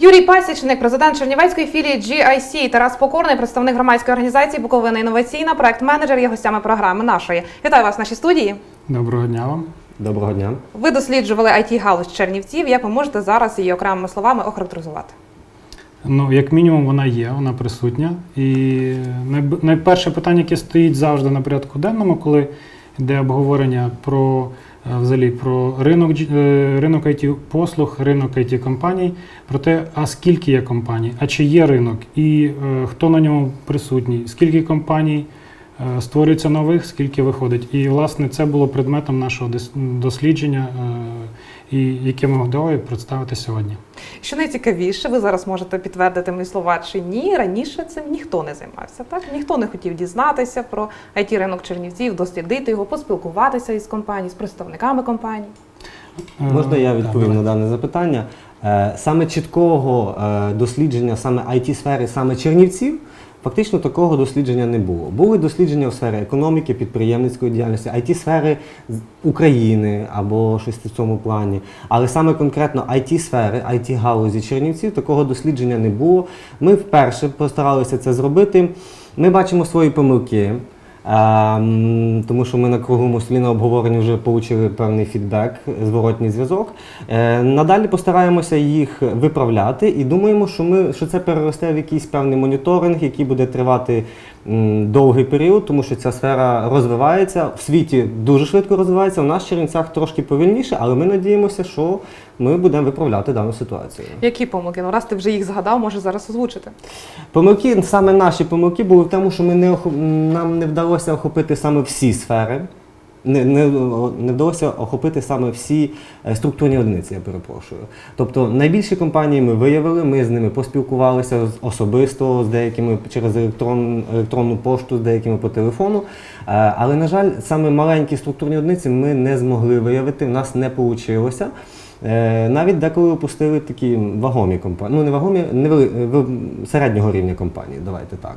Юрій Пасічник, президент Чернівецької філії GIC, Тарас Покорний, представник громадської організації Буковина інноваційна, проект-менеджер є гостями програми нашої. Вітаю вас в нашій студії. Доброго дня вам. Доброго дня. Ви досліджували it галузь Чернівців. Як ви можете зараз її окремими словами охарактеризувати? Ну, як мінімум, вона є, вона присутня. І найперше питання, яке стоїть завжди на порядку денному, коли йде обговорення про взагалі про ринок е, ринок it послуг, ринок it компаній, про те, а скільки є компаній, а чи є ринок, і е, хто на ньому присутній, скільки компаній е, створюється нових, скільки виходить. І власне це було предметом нашого дос- дослідження, і яке ми готові представити сьогодні. Що найцікавіше, ви зараз можете підтвердити мої слова чи ні. Раніше цим ніхто не займався. Так ніхто не хотів дізнатися про it ринок Чернівців, дослідити його, поспілкуватися із компаній, з представниками компаній. Е, Можна я відповім давай. на дане запитання? Е, Саме чіткого е, дослідження, саме it сфери саме Чернівців, фактично такого дослідження не було. Були дослідження в сфері економіки, підприємницької діяльності, it сфери України або щось в цьому плані. Але саме конкретно it сфери, it галузі Чернівців такого дослідження не було. Ми вперше постаралися це зробити. Ми бачимо свої помилки. Ем, тому що ми на круглому столі на обговоренні вже отримали певний фідбек, зворотній зв'язок. Е, надалі постараємося їх виправляти і думаємо, що ми що це переросте в якийсь певний моніторинг, який буде тривати довгий період, тому що ця сфера розвивається в світі дуже швидко розвивається. У нас в Чернівцях трошки повільніше, але ми надіємося, що ми будемо виправляти дану ситуацію. Які помилки? Ну раз ти вже їх згадав, може зараз озвучити. Помилки, саме наші помилки були в тому, що ми не нам не вдалося охопити саме всі сфери. Не, не, не вдалося охопити саме всі е, структурні одиниці, я перепрошую. Тобто найбільші компанії ми виявили, ми з ними поспілкувалися особисто з деякими через електрон, електронну пошту, з деякими по телефону. Е, Але, на жаль, саме маленькі структурні одиниці ми не змогли виявити, в нас не вийшло. Е, Навіть деколи опустили такі вагомі компанії, ну не вагомі, в- середнього рівня компанії, давайте так.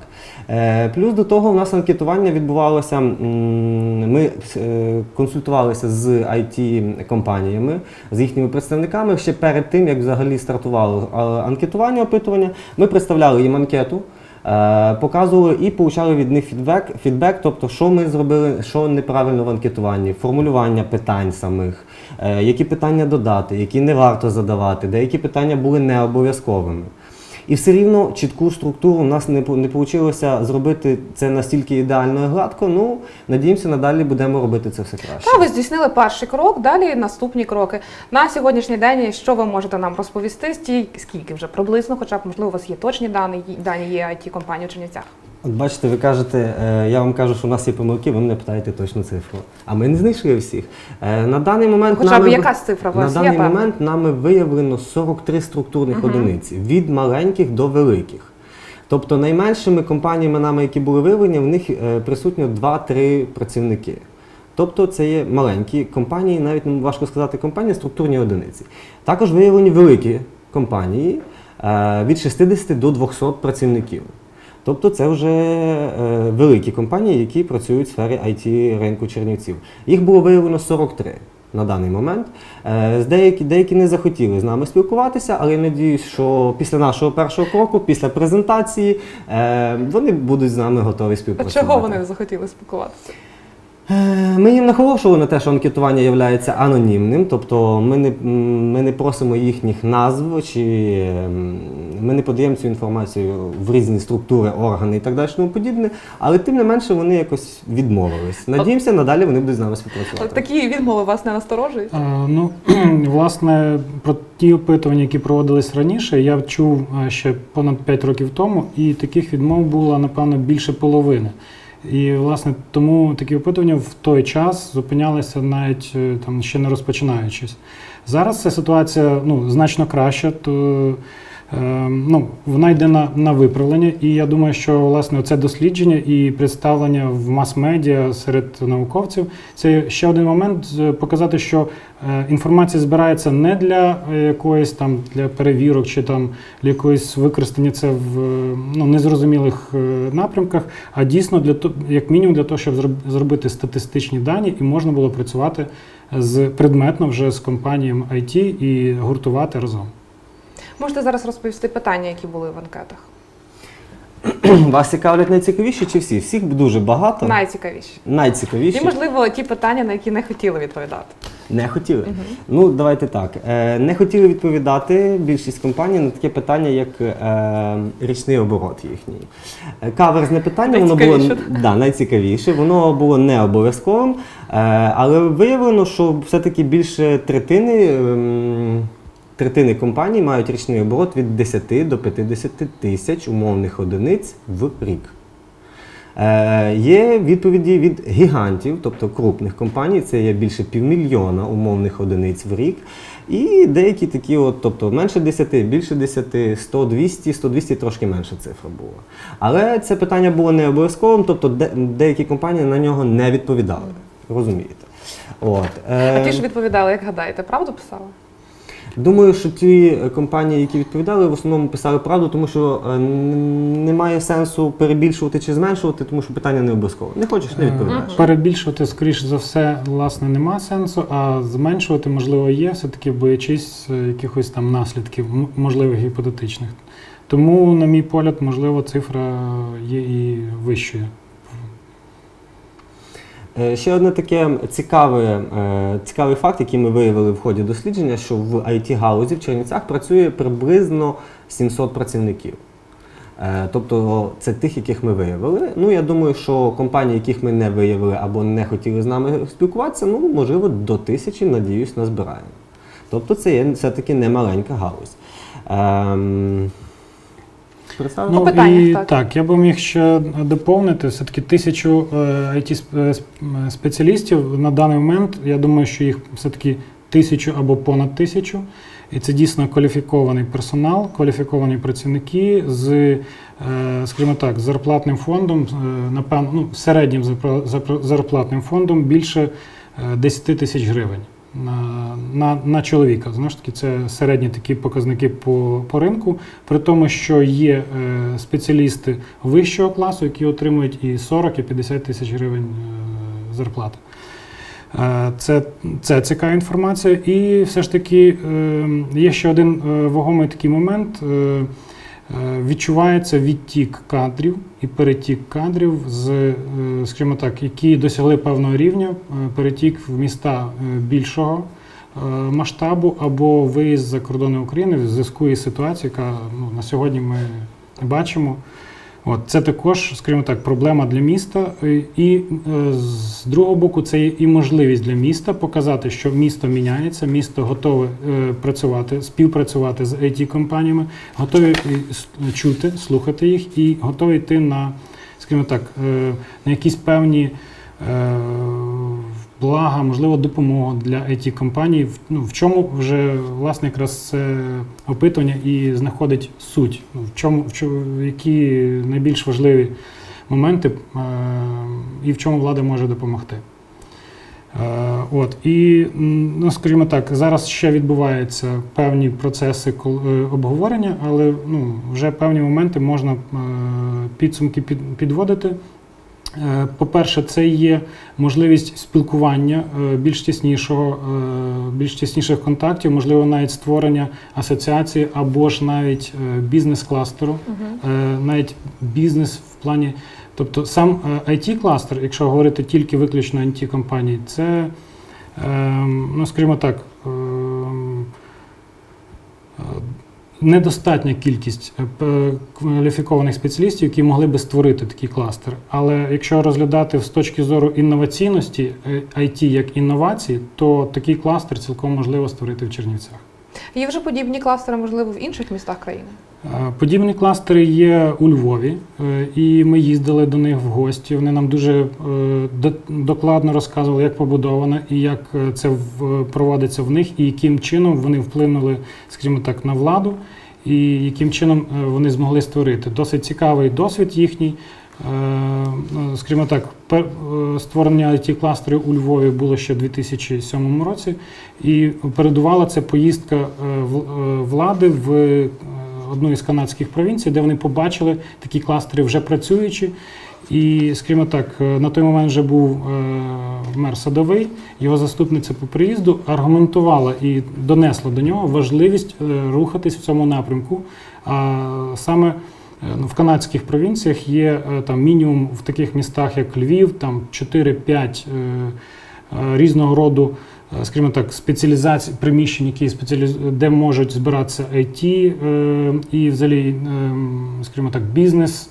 Е, Плюс до того, у нас анкетування відбувалося. Ми е, консультувалися з IT-компаніями, з їхніми представниками ще перед тим, як взагалі стартувало анкетування, опитування. Ми представляли їм анкету. Е, Показували і получали від них фідбек, фідбек, тобто, що ми зробили, що неправильно в анкетуванні, формулювання питань самих, е, які питання додати, які не варто задавати, деякі питання були не обов'язковими. І все рівно чітку структуру у нас не, не вийшло зробити це настільки ідеально і гладко. Ну, надіємося, надалі будемо робити це все краще. Та ви здійснили перший крок, далі наступні кроки. На сьогоднішній день що ви можете нам розповісти? Стій скільки вже приблизно, хоча б можливо у вас є точні дані, дані є it компанії у Чернівцях. От бачите, ви кажете, е, я вам кажу, що у нас є помилки, ви мене питаєте точну цифру. А ми не знайшли всіх. Е, На даний момент Хоча б якась цифра на є, даний певна? момент нами виявлено 43 структурних одиниці від маленьких до великих. Тобто найменшими компаніями нами, які були виявлені, в них е, присутньо 2-3 працівники. Тобто це є маленькі компанії, навіть ну, важко сказати компанії, структурні одиниці. Також виявлені великі компанії від 60 до 200 працівників. Тобто це вже е, великі компанії, які працюють в сфері IT ринку Чернівців. Їх було виявлено 43 на даний момент. Е, деякі, деякі не захотіли з нами спілкуватися, але я надіюсь, що після нашого першого кроку, після презентації, е, вони будуть з нами готові А чого вони не захотіли спілкуватися? Е, Ми їм наголошували на те, що анкетування є анонімним, тобто ми не, ми не просимо їхніх назв, чи ем, ми не подаємо цю інформацію в різні структури, органи і так далі, тому подібне. Але тим не менше вони якось відмовились. Надіємося, надалі вони будуть з нами співпрацювати. Такі відмови вас не насторожують? Е, Ну, власне, про ті опитування, які проводились раніше, я чув е, ще понад 5 років тому, і таких відмов було, напевно, більше половини. І, власне, тому такі опитування в той час зупинялися навіть е, там ще не розпочинаючись. Зараз ця ситуація ну, значно краща, то ну, вона йде на, на виправлення. І я думаю, що власне це дослідження і представлення в мас-медіа серед науковців це ще один момент е, показати, що е, інформація збирається не для е, якоїсь там для перевірок чи там для якоїсь використання це в е, ну, незрозумілих е, напрямках, а дійсно для того, як мінімум для того, щоб зроб- зробити статистичні дані і можна було працювати з предметно вже з компаніями IT і гуртувати разом. Можете зараз розповісти питання, які були в анкетах? Вас цікавлять найцікавіші чи всі? Всіх дуже багато. Найцікавіші. Найцікавіші. І, можливо, ті питання, на які не хотіли відповідати. Не хотіли. Ну, давайте так. Е, Не хотіли відповідати більшість компаній на таке питання, як е, річний оборот їхній. Е, Каверзне питання, воно було да, найцікавіше, воно було не обов'язковим, але виявлено, що все-таки більше третини. Третини компаній мають річний оборот від 10 до 50 тисяч умовних одиниць в рік. Е, є відповіді від гігантів, тобто крупних компаній, це є більше півмільйона умовних одиниць в рік. І деякі такі, от, тобто менше 10, більше 10, 100, 200, 100, 200 трошки менша цифра була. Але це питання було не обов'язковим, тобто де, деякі компанії на нього не відповідали. Розумієте? От, А е, ті, що відповідали, як гадаєте, правду писали? Думаю, що ті е, компанії, які відповідали, в основному писали правду, тому що е, немає сенсу перебільшувати чи зменшувати, тому що питання не обов'язково. Не хочеш, не відповідаєш. Е, Перебільшувати, скоріше за все, власне, нема сенсу, а зменшувати, можливо, є, все-таки боячись якихось там наслідків, м- можливих гіпотетичних. Тому, на мій погляд, можливо, цифра є і вищою. Е, Ще одне таке цікаве, е, цікавий факт, який ми виявили в ході дослідження, що в IT-галузі в Чернівцях працює приблизно 700 працівників. Е, Тобто це тих, яких ми виявили. Ну, я думаю, що компанії, яких ми не виявили або не хотіли з нами спілкуватися, ну, можливо, до тисячі, надіюсь, назбираємо. Тобто це є все-таки не маленька галузь. Ем... Представили? Ну, і, так. так. я би міг ще доповнити. Все-таки тисячу it спеціалістів на даний момент. Я думаю, що їх все-таки тисячу або понад тисячу. І це дійсно кваліфікований персонал, кваліфіковані працівники з, е, скажімо так, зарплатним фондом, е, напевно, ну, середнім зарплатним фондом більше е, 10 тисяч гривень на, на, чоловіка. Знову ж таки, це середні такі показники по, по ринку, при тому, що є е, спеціалісти вищого класу, які отримують і 40, і 50 тисяч гривень е, зарплати. Е, Це, це цікава інформація. І все ж таки е, є ще один е, вагомий такий момент. Е, Відчувається відтік кадрів і перетік кадрів з, е, скажімо так, які досягли певного рівня, е, перетік в міста е, більшого е, масштабу або виїзд за кордони України в зв'язку із ситуацією, яка ну, на сьогодні ми бачимо. От, це також, скажімо так, проблема для міста. І е, з другого боку, це і можливість для міста показати, що місто міняється, місто готове е, працювати, співпрацювати з it компаніями готові чути, слухати їх і готові йти на, скажімо так, е, на якісь певні. Блага, можливо, допомога для it компаній ну, в чому вже власне якраз це опитування і знаходить суть. Ну, В чому, в чому які найбільш важливі моменти е, і в чому влада може допомогти. Е, От і ну, скажімо так, зараз ще відбуваються певні процеси е, обговорення, але ну, вже певні моменти можна е, підсумки під, підводити. Е, По-перше, це є можливість спілкування е, більш тіснішого, е, більш тісніших контактів, можливо, навіть створення асоціації або ж навіть бізнес-кластеру, Угу. навіть бізнес в плані. Тобто сам it кластер якщо говорити тільки виключно it компанії це, ем, ну скажімо так, ем, е, недостатня кількість е, кваліфікованих спеціалістів, які могли би створити такий кластер. Але якщо розглядати з точки зору інноваційності е, IT як інновації, то такий кластер цілком можливо створити в Чернівцях. Є вже подібні кластери, можливо, в інших містах країни. Подібні кластери є у Львові, е, і ми їздили до них в гості. Вони нам дуже е, докладно розказували, як побудовано і як е, це проводиться в них, і яким чином вони вплинули, скажімо так, на владу, і яким чином вони змогли створити. Досить цікавий досвід їхній. Скажімо так, створення it кластерів у Львові було ще в 2007 році, і передувала це поїздка влади в одну із канадських провінцій, де вони побачили такі кластери вже працюючі. І, скажімо так, е, на той момент вже був е, мер садовий, його заступниця по приїзду аргументувала і донесла до нього важливість е, рухатись в цьому напрямку. А саме ну, в канадських провінціях є там мінімум в таких містах, як Львів, там 4-5 е, е, різного роду, скажімо так, спеціалізацій, приміщень, які спеціаліз... де можуть збиратися IT е, і взагалі, е, скажімо так, бізнес,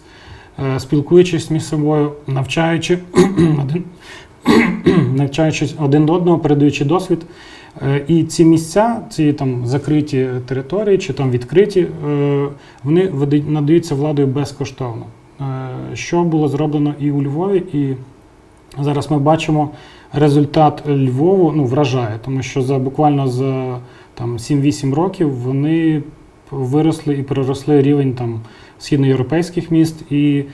е, спілкуючись між собою, навчаючи один, навчаючись один до одного, передаючи досвід. Е, І ці місця, ці там закриті території чи там відкриті, е, вони надаються владою безкоштовно. Е, Що було зроблено і у Львові, і зараз ми бачимо результат Львову ну, вражає, тому що за буквально за там 7-8 років вони виросли і переросли рівень там східноєвропейських міст, і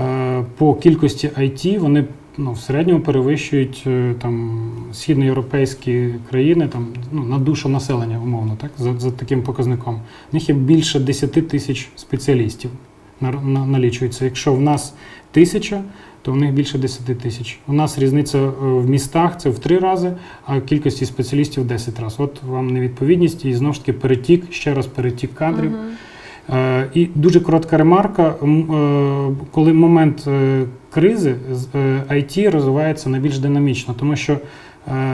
е, по кількості IT вони ну, в середньому перевищують е, там східноєвропейські країни там, ну, на душу населення, умовно, так, за, за таким показником. В них є більше 10 тисяч спеціалістів на, на, налічується. Якщо в нас тисяча, то в них більше 10 тисяч. У нас різниця е, в містах це в три рази, а кількості спеціалістів в 10 разів. От вам невідповідність і знову ж таки перетік, ще раз перетік кадрів. Е, І дуже коротка ремарка. Е, Коли момент кризи, IT розвивається найбільш динамічно, тому що,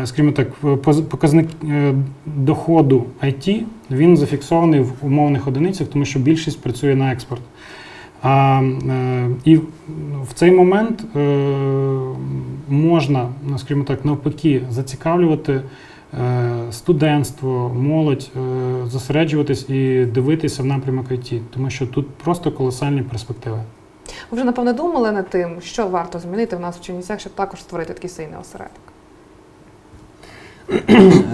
скажімо так, показник доходу IT він зафіксований в умовних одиницях, тому що більшість працює на експорт. А, е, і в цей момент е, можна, ну, скажімо так, навпаки, зацікавлювати е, студентство, молодь, е, зосереджуватись і дивитися в напрямок IT, тому що тут просто колосальні перспективи. Ви вже напевне думали над тим, що варто змінити в нас в Чернівцях, щоб також створити такий сильний осередок.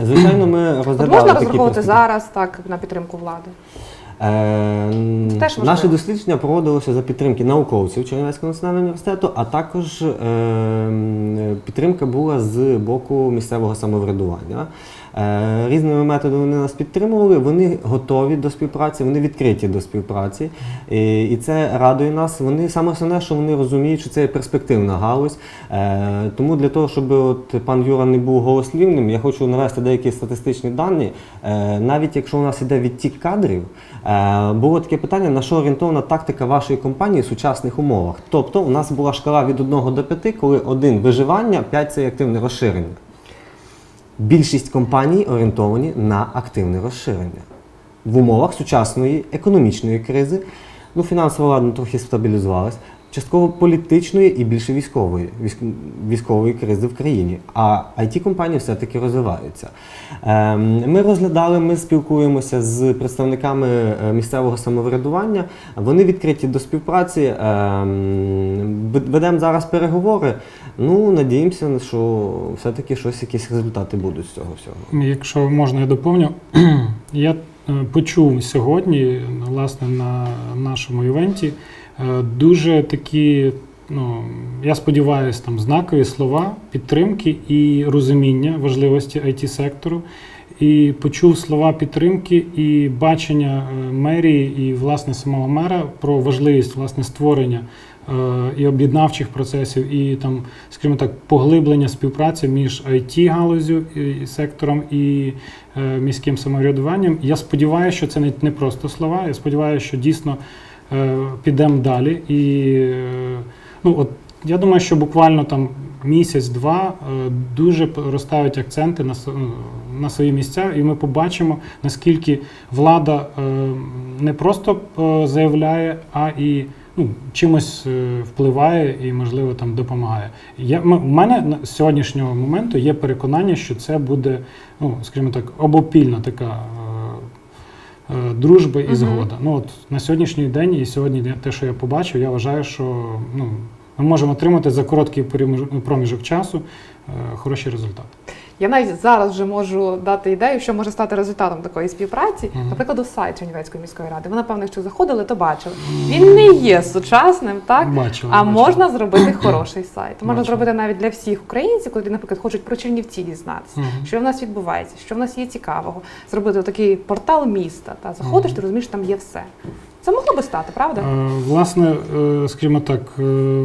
Звичайно, ми От можна розраховувати зараз так на підтримку влади. Е, Теж важливо. Наше дослідження проводилося за підтримки науковців Чернівецького національного університету, а також е, підтримка була з боку місцевого самоврядування. Е, Різними методами вони нас підтримували, вони готові до співпраці, вони відкриті до співпраці. І, це радує нас. Вони саме основне, що вони розуміють, що це є перспективна галузь. Е, Тому для того, щоб от пан Юра не був голослівним, я хочу навести деякі статистичні дані. Е, Навіть якщо у нас іде відтік кадрів, було таке питання, на що орієнтована тактика вашої компанії в сучасних умовах. Тобто, у нас була шкала від 1 до 5, коли 1 виживання, 5 це активне розширення. Більшість компаній орієнтовані на активне розширення. В умовах сучасної економічної кризи, ну, фінансова ладно трохи стабілізувалась, частково політичної і більше військової, військової кризи в країні. А it компанії все-таки розвиваються. Ем, Ми розглядали, ми спілкуємося з представниками е, місцевого самоврядування. Вони відкриті до співпраці. Ем, Ведемо зараз переговори. Ну, надіємося, що все-таки щось, якісь результати будуть з цього всього. Якщо можна, я доповню. Я е, почув сьогодні, власне, на нашому івенті дуже такі, ну, я сподіваюся, там знакові слова підтримки і розуміння важливості it сектору І почув слова підтримки і бачення е, мерії і власне самого мера про важливість власне створення е, і об'єднавчих процесів, і там, скажімо так, поглиблення співпраці між it галузю і сектором і е, міським самоврядуванням. Я сподіваюся, що це не, просто слова. Я сподіваюся, що дійсно е, підемо далі. І е, ну, от, я думаю, що буквально там місяць-два е, дуже розставить акценти на, с- на свої місця, і ми побачимо, наскільки влада е, не просто е, заявляє, а і ну, чимось е, впливає і, можливо, там допомагає. Я, у мене з сьогоднішнього моменту є переконання, що це буде, ну, скажімо так, обопільна така. Е, е, і згода. Ну от на сьогоднішній день і сьогодні те, що я побачив, я вважаю, що ну, ми можемо отримати за короткий проміжок часу е, хороші результати. Я навіть зараз вже можу дати ідею, що може стати результатом такої співпраці. Наприклад, сайт Чернівецької міської ради. Ви, напевно, якщо заходили, то бачили. Він не є сучасним, так? Бачили, А бачили. можна зробити хороший сайт. Можна Бачили. зробити навіть для всіх українців, коли, наприклад, хочуть про Чернівці дізнатися, що в нас відбувається, що в нас є цікавого. Зробити такий портал міста. Та заходиш, ти розумієш, там є все. Це могло би стати, правда? Е, Власне, е, скажімо так, е,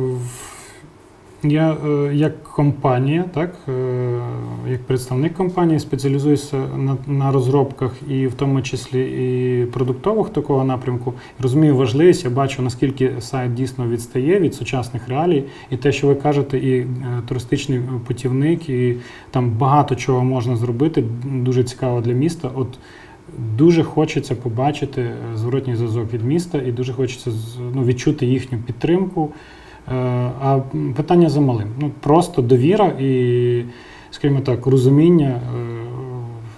я е, як компанія, так, е, як представник компанії, спеціалізуюся на, на розробках і в тому числі і продуктових такого напрямку. Розумію важливість, я бачу, наскільки сайт дійсно відстає від сучасних реалій. І те, що ви кажете, і е, туристичний путівник, і там багато чого можна зробити, дуже цікаво для міста. От Дуже хочеться побачити зворотній зв'язок від міста і дуже хочеться ну, відчути їхню підтримку. Е, А питання за малим. Ну, просто довіра і, скажімо так, розуміння е,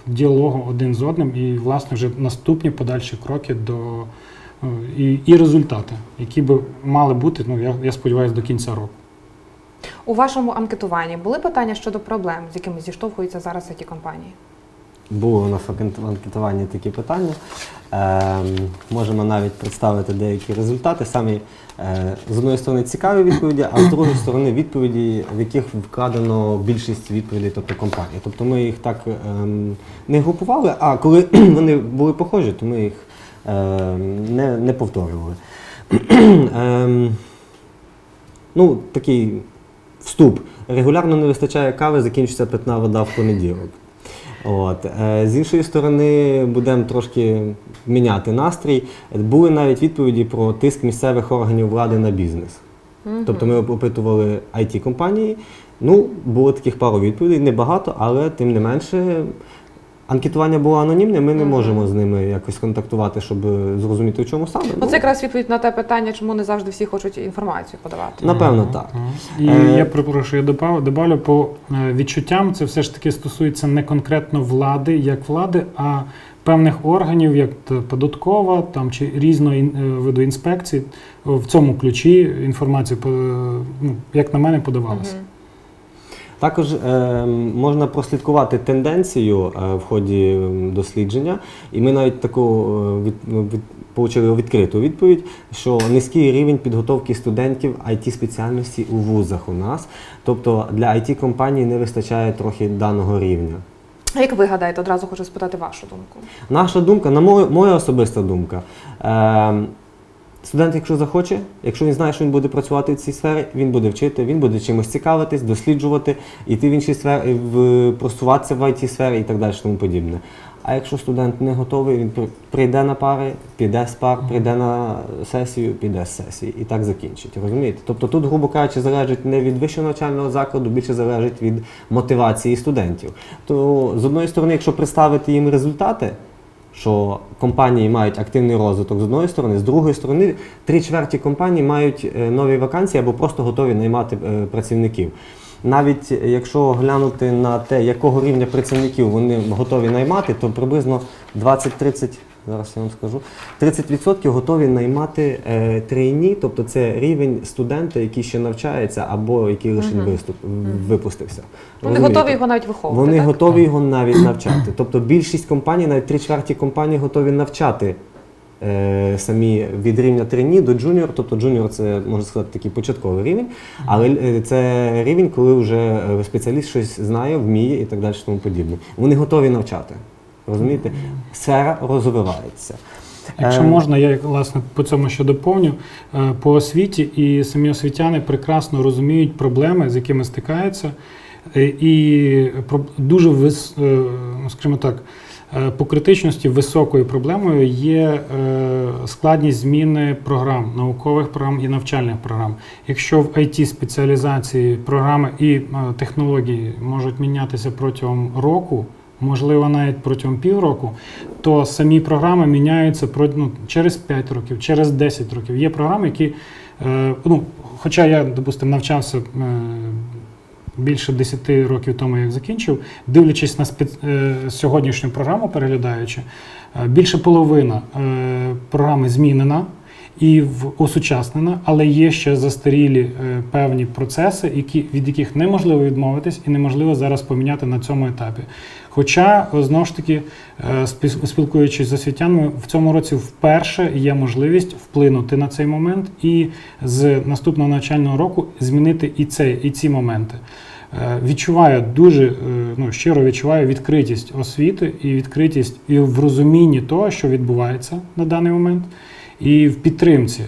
діалогу один з одним, і, власне, вже наступні подальші кроки до е, і, і результати, які би мали бути, ну, я, я сподіваюся, до кінця року. У вашому анкетуванні були питання щодо проблем, з якими зіштовхуються зараз ці компанії? Було у нас в анкетуванні такі питання. Ем, можемо навіть представити деякі результати. Самі е, з одної сторони цікаві відповіді, а з другої сторони відповіді, в яких вкладено більшість відповідей, тобто компанії. Тобто ми їх так ем, не групували, а коли вони були похожі, то ми їх ем, не, не повторювали. Ем, ну, такий вступ. Регулярно не вистачає кави, закінчиться питна вода в понеділок. От. Е, З іншої сторони, будемо трошки міняти настрій. Були навіть відповіді про тиск місцевих органів влади на бізнес. Тобто ми опитували it компанії Ну, було таких пару відповідей, небагато, але тим не менше. Анкетування було анонімне, ми не можемо з ними якось контактувати, щоб е, зрозуміти, в чому саме. Ну, це якраз відповідь на те питання, чому не завжди всі хочуть інформацію подавати. Напевно, так. І Е, я перепрошую, я добав- добавлю по е, відчуттям, це все ж таки стосується не конкретно влади, як влади, а певних органів, як податкова там чи різного виду інспекцій. В цьому ключі інформація, по- ну, як на мене, подавалася. Також е, можна прослідкувати тенденцію е, в ході дослідження, і ми навіть таку е, від, ну, від, отримали відкриту відповідь, що низький рівень підготовки студентів it спеціальності у вузах у нас. Тобто для it компаній не вистачає трохи даного рівня. А як ви гадаєте, одразу хочу спитати вашу думку? Наша думка, на мою, моя особиста думка. Е, студент, якщо захоче, якщо він знає, що він буде працювати в цій сфері, він буде вчити, він буде чимось цікавитись, досліджувати, йти в інші сфери, в, просуватися в it сфері і так далі, тому подібне. А якщо студент не готовий, він прийде на пари, піде з пар, прийде на сесію, піде з сесії і так закінчить. Розумієте? Тобто тут, грубо кажучи, залежить не від вищого навчального закладу, більше залежить від мотивації студентів. То з одної сторони, якщо представити їм результати, що компанії мають активний розвиток з одної сторони, з другої сторони, три чверті компаній мають е, нові вакансії або просто готові наймати е, працівників. Навіть е, якщо глянути на те, якого рівня працівників вони готові наймати, то приблизно 20-30, зараз я вам скажу, 30% готові наймати е, трейні, тобто це рівень студента, який ще навчається або який лише Мгм. виступ, випустився. Вони Розумієте? готові його навіть виховувати. Вони так? готові його навіть навчати. Тобто більшість компаній, навіть три чверті компаній готові навчати е, самі від рівня трені до джуніор. Тобто джуніор це можна сказати такий початковий рівень, але е, це рівень, коли вже е, спеціаліст щось знає, вміє і так далі, тому подібне. Вони готові навчати. Розумієте? Сфера розвивається. Якщо Е, можна, я власне по цьому ще доповню. Е, По освіті і самі освітяни прекрасно розуміють проблеми, з якими стикаються, Е, і дуже вис, е, ну, скажімо так. По критичності високою проблемою є складність зміни програм, наукових програм і навчальних програм. Якщо в it спеціалізації програми і технології можуть мінятися протягом року, можливо, навіть протягом півроку, то самі програми міняються ну, через 5 років, через 10 років. Є програми, які, е, ну, хоча я, допустимо, навчався. Е, Більше 10 років тому, як закінчив, дивлячись на спец... е, сьогоднішню програму, переглядаючи, більше половина програми змінена і в- осучаснена, але є ще застарілі певні процеси, які, від яких неможливо відмовитись і неможливо зараз поміняти на цьому етапі. Хоча, знову ж таки, е, спілкуючись з освітянами, в цьому році вперше є можливість вплинути на цей момент і з наступного навчального року змінити і цей, і ці моменти. Е, Відчуваю дуже е, ну, щиро відчуваю відкритість освіти і відкритість і в розумінні того, що відбувається на даний момент. і в підтримці.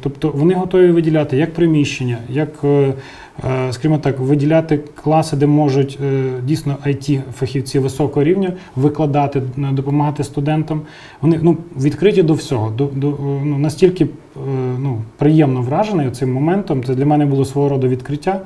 Тобто вони готові виділяти як приміщення, як, скажімо так, виділяти класи, де можуть е, дійсно it фахівці високого рівня викладати, е, допомагати студентам. Вони ну, відкриті до всього. До, до, е, ну, настільки е, ну, приємно вражений цим моментом. Це для мене було свого роду відкриття.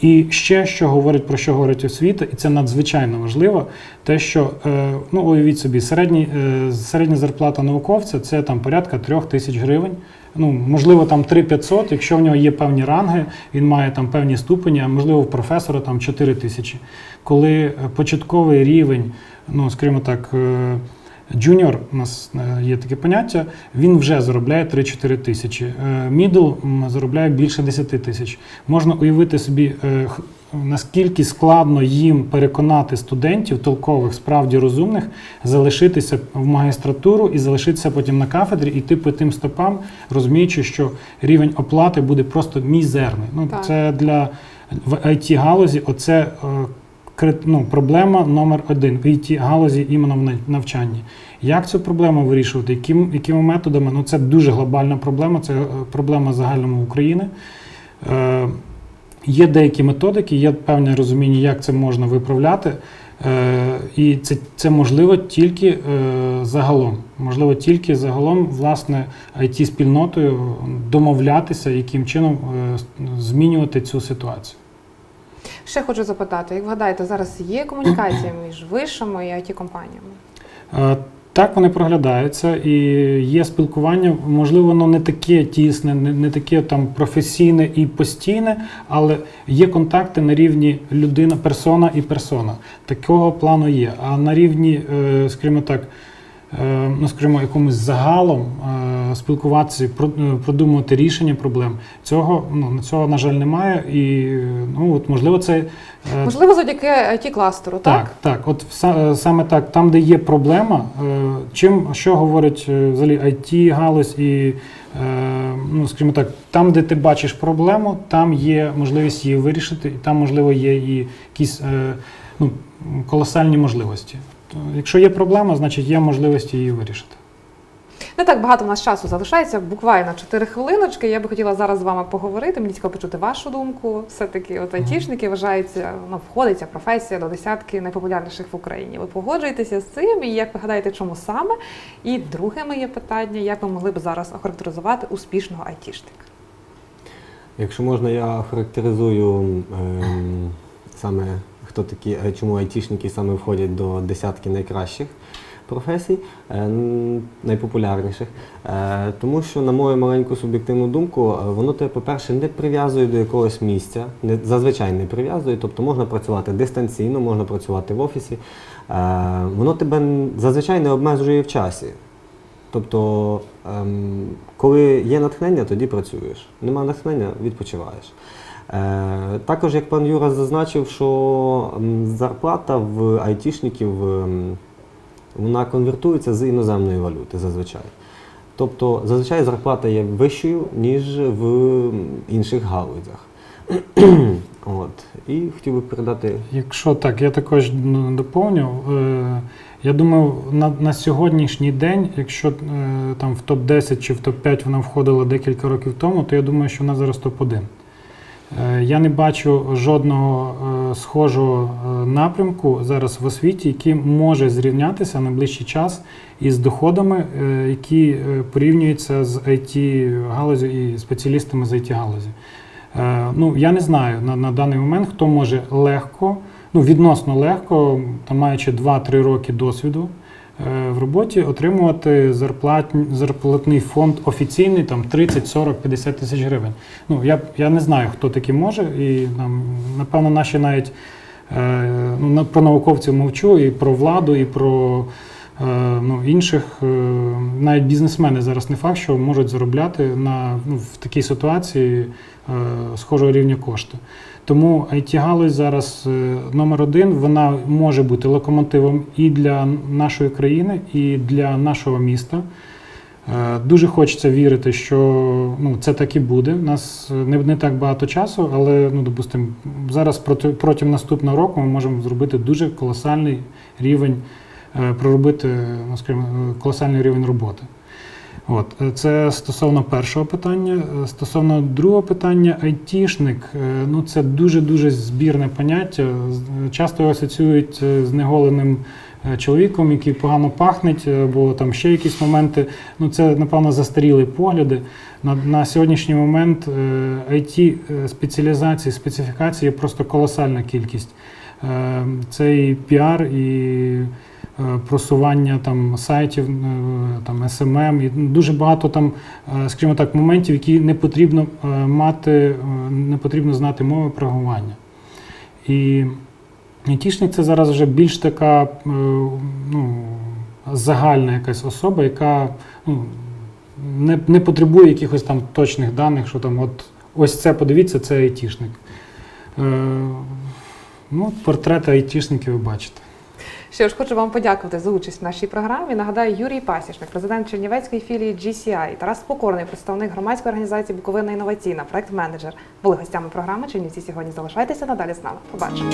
І ще що говорить про що говорить освіта, і це надзвичайно важливо, те, що е, ну уявіть собі, середній, е, середня зарплата науковця це там порядка трьох тисяч гривень. Ну, можливо, там 3-500, якщо в нього є певні ранги, він має там певні ступені, а можливо, в професора там 4 тисячі. Коли е, початковий рівень, ну скажімо так, е, Джуніор, у нас е, є таке поняття, він вже заробляє 3-4 тисячі. Мідл заробляє більше 10 тисяч. Можна уявити собі, наскільки складно їм переконати студентів, толкових, справді розумних, залишитися в магістратуру і залишитися потім на кафедрі, і йти по тим стопам, розуміючи, що рівень оплати буде просто мізерний. Ну, Так. це для в it галузі оце е, ну, проблема номер один в it галузі іменно в навчанні. Як цю проблему вирішувати? Яким, якими методами? Ну це дуже глобальна проблема, це е, проблема загальному України. Є деякі методики, є певне розуміння, як це можна виправляти. Е, і це, це можливо тільки е, загалом. Можливо, тільки загалом, власне, it спільнотою домовлятися, яким чином е, змінювати цю ситуацію. Ще хочу запитати, як ви гадаєте, зараз є комунікація між вишами і it компаніями Так, вони проглядаються і є спілкування. Можливо, воно не таке тісне, не, не таке там професійне і постійне, але є контакти на рівні людина, персона і персона. Такого плану є. А на рівні, е, скажімо так, ну скажімо, якомусь загалом е, спілкуватися, е, продумувати рішення проблем. Цього ну на цього на жаль немає. І ну от можливо, це е, Можливо, завдяки it кластеру, так? так, так. От е, саме так, там, де є проблема, е, чим що говорить е, взагалі it галузь і е, ну, скажімо так, там, де ти бачиш проблему, там є можливість її вирішити, і там, можливо, є і якісь е, ну, колосальні можливості. То, якщо є проблема, значить є можливість її вирішити. Не так багато в нас часу залишається, буквально 4 хвилиночки. Я би хотіла зараз з вами поговорити. Мені цікаво почути вашу думку. Все-таки от айтішники вважаються, ну, входить ця професія до десятки найпопулярніших в Україні. Ви погоджуєтеся з цим? І як ви гадаєте, чому саме? І друге моє питання: як ви могли б зараз охарактеризувати успішного айтішника? Якщо можна, я охарактеризую ем, саме хто такі, е, чому айтішники саме входять до десятки найкращих професій, е, найпопулярніших. Е, Тому що, на мою маленьку суб'єктивну думку, воно тебе, по-перше, не прив'язує до якогось місця, не, зазвичай не прив'язує, тобто можна працювати дистанційно, можна працювати в офісі. Воно тебе зазвичай не обмежує в часі. Тобто, ем, коли є натхнення, тоді працюєш. Нема натхнення, відпочиваєш. Е, також, як пан Юра зазначив, що зарплата в айтішників ем, вона конвертується з іноземної валюти зазвичай. Тобто, зазвичай зарплата є вищою, ніж в інших галузях. От. І хотів би передати Якщо так, я також ну, доповню. Е, я думаю, на, на сьогоднішній день, якщо е, там в топ-10 чи в топ-5 вона входила декілька років тому, то я думаю, що вона зараз топ-1. Е, я не бачу жодного е, схожого е, напрямку зараз в освіті, який може зрівнятися на ближчий час із доходами, які порівнюються з it галузю і спеціалістами з it галузі. Е, Ну, я не знаю на, на даний момент, хто може легко, ну відносно легко, там маючи 2-3 роки досвіду в роботі, отримувати зарплат, зарплатний фонд офіційний там 30, 40, 50 тисяч гривень. Ну, я, я не знаю, хто таки може, і там, напевно, наші навіть е, ну, про науковців мовчу, і про владу, і про е, ну, інших, е, навіть бізнесмени зараз не факт, що можуть заробляти на, ну, в такій ситуації е, схожого рівня кошти. Тому IT-галузь зараз е, номер один, вона може бути локомотивом і для нашої країни, і для нашого міста. Е, Дуже хочеться вірити, що ну, це так і буде. У нас е, не, не так багато часу, але ну, допустимо, зараз проти, протягом наступного року ми можемо зробити дуже колосальний рівень, е, проробити ну, скажімо, е, колосальний рівень роботи. От е, це стосовно першого питання. Е, Стосовно другого питання, айтішник, е, ну це дуже дуже збірне поняття. Часто його асоціюють е, з неголеним е, чоловіком, який погано пахнеть, або там ще якісь моменти. Ну це напевно застарілі погляди. На, на сьогоднішній момент it спеціалізації, специфікації є просто колосальна кількість. Е, Це і піар, і е, просування там сайтів, е, там SMM, і дуже багато там, е, скажімо так, моментів, які не потрібно е, мати, е, не потрібно знати мови програмування. І айтішник це зараз вже більш така е, ну, загальна якась особа, яка ну, не, не потребує якихось там точних даних, що там от ось це подивіться, це айтішник. Е, ну, портрети айтішників ви бачите. Що ж, хочу вам подякувати за участь в нашій програмі. Нагадаю, Юрій Пасічник, президент Чернівецької філії GCI, Тарас Покорний, представник громадської організації Буковина Інноваційна, проект-менеджер, були гостями програми Чернівці сьогодні. Залишайтеся надалі з нами. Побачимо.